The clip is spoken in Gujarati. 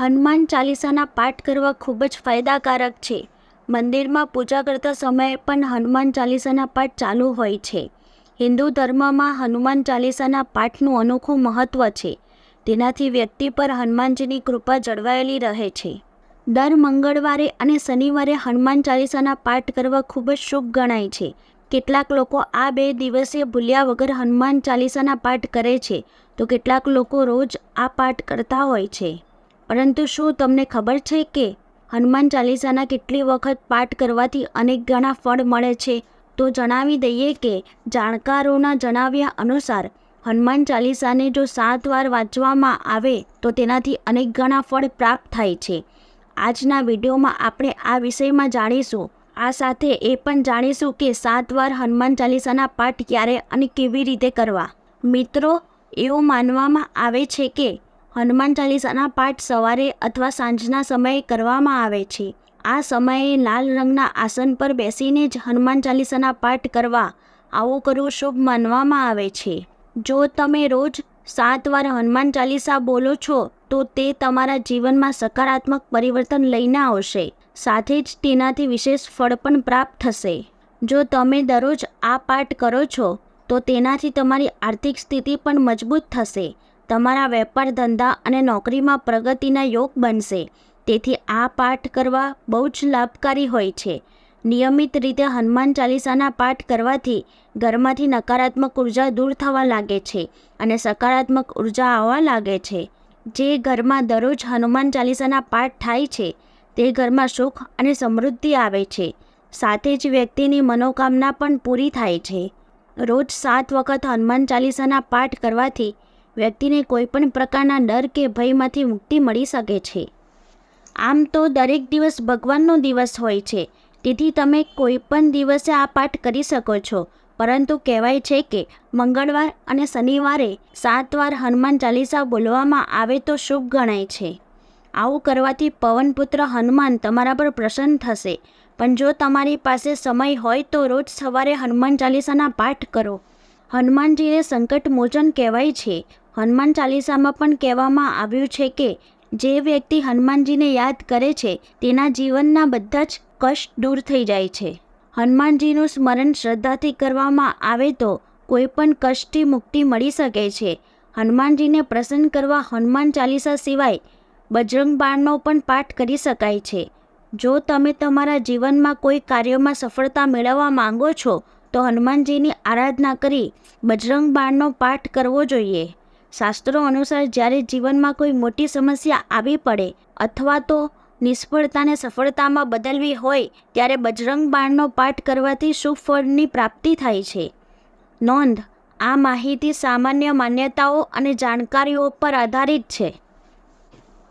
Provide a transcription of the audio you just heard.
હનુમાન ચાલીસાના પાઠ કરવા ખૂબ જ ફાયદાકારક છે. મંદિરમાં પૂજા કરતા સમયે પણ હનુમાન ચાલીસાના પાઠ ચાલુ હોય છે. હિન્દુ ધર્મમાં હનુમાન ચાલીસાના પાઠનું અનોખું મહત્ત્વ છે. તેનાથી વ્યક્તિ પર હનુમાનજીની કૃપા જળવાયેલી રહે છે. દર મંગળવારે અને શનિવારે હનુમાન ચાલીસાના પાઠ કરવા ખૂબ જ શુભ ગણાય છે. કેટલાક લોકો આ બે દિવસે ભૂલ્યા વગર હનુમાન ચાલીસાના પાઠ કરે છે. તો કેટલાક લોકો રોજ આ પાઠ કરતા હોય છે. પરંતુ શું તમને ખબર છે કે હનુમાન ચાલીસાના કેટલી વખત પાઠ કરવાથી અનેક ગણા ફળ મળે છે? તો જણાવી દઈએ કે જાણકારોના જણાવ્યા અનુસાર હનુમાન ચાલીસાને જો સાત વાર વાંચવામાં આવે તો તેનાથી અનેક ગણા ફળ પ્રાપ્ત થાય છે. આજના વિડીયોમાં આપણે આ વિષયમાં જાણીશું. આ સાથે એ પણ જાણીશું કે સાત વાર હનુમાન ચાલીસાના પાઠ ક્યારે અને કેવી રીતે કરવા. મિત્રો, એવું માનવામાં આવે છે કે હનુમાન ચાલીસાના પાઠ સવારે અથવા સાંજના સમયે કરવામાં આવે છે. આ સમયે લાલ રંગના આસન પર બેસીને જ હનુમાન ચાલીસાના પાઠ કરવા આવું કરવું શુભ માનવામાં આવે છે. જો તમે રોજ સાત વાર હનુમાન ચાલીસા બોલો છો, તો તે તમારા જીવનમાં સકારાત્મક પરિવર્તન લઈને આવશે. સાથે જ તેનાથી વિશેષ ફળ પણ પ્રાપ્ત થશે. જો તમે દરરોજ આ પાઠ કરો છો, તો તેનાથી તમારી આર્થિક સ્થિતિ પણ મજબૂત થશે. તમારા વેપાર ધંધા અને નોકરીમાં પ્રગતિના યોગ બનશે. તેથી આ પાઠ કરવા બહુ જ લાભકારી હોય છે. નિયમિત રીતે હનુમાન ચાલીસાના પાઠ કરવાથી ઘરમાંથી નકારાત્મક ઊર્જા દૂર થવા લાગે છે અને સકારાત્મક ઊર્જા આવવા લાગે છે. જે ઘરમાં દરરોજ હનુમાન ચાલીસાના પાઠ થાય છે, તે ઘરમાં સુખ અને સમૃદ્ધિ આવે છે. સાથે જ વ્યક્તિની મનોકામના પણ પૂરી થાય છે. રોજ સાત વખત હનુમાન ચાલીસાના પાઠ કરવાથી વ્યક્તિને કોઈપણ પ્રકારના ડર કે ભયમાંથી મુક્તિ મળી શકે છે. આમ તો દરેક દિવસ ભગવાનનો દિવસ હોય છે. તેથી તમે કોઈપણ દિવસે આ પાઠ કરી શકો છો. પરંતુ કહેવાય છે કે મંગળવાર અને શનિવારે સાત વાર હનુમાન ચાલીસા બોલવામાં આવે તો શુભ ગણાય છે. આવું કરવાથી પવનપુત્ર હનુમાન તમારા પર પ્રસન્ન થશે. પણ જો તમારી પાસે સમય હોય તો રોજ સવારે હનુમાન ચાલીસાના પાઠ કરો. હનુમાનજીને સંકટ મોચન કહેવાય છે. હનુમાન ચાલીસામાં પણ કહેવામાં આવ્યું છે કે, જે વ્યક્તિ હનુમાનજીને યાદ કરે છે, તેના જીવનના બધા જ કષ્ટ દૂર થઈ જાય છે. હનુમાનજીનું સ્મરણ શ્રદ્ધાથી કરવામાં આવે તો કોઈ પણ કષ્ટથી મુક્તિ મળી શકે છે. હનુમાનજીને પ્રસન્ન કરવા હનુમાન ચાલીસા સિવાય બજરંગ બાણનો પણ પાઠ કરી શકાય છે. જો તમે તમારા જીવનમાં કોઈ કાર્યમાં સફળતા મેળવવા માંગો છો, તો હનુમાનજીની આરાધના કરી બજરંગ બાણનો પાઠ કરવો જોઈએ. શાસ્ત્રો અનુસાર જ્યારે જીવનમાં કોઈ મોટી સમસ્યા આવી પડે અથવા તો નિષ્ફળતાને સફળતામાં બદલવી હોય, ત્યારે બજરંગ બાણનો પાઠ કરવાથી શુભ ફળની પ્રાપ્તિ થાય છે. નોંધ, આ માહિતી સામાન્ય માન્યતાઓ અને જાણકારીઓ પર આધારિત છે.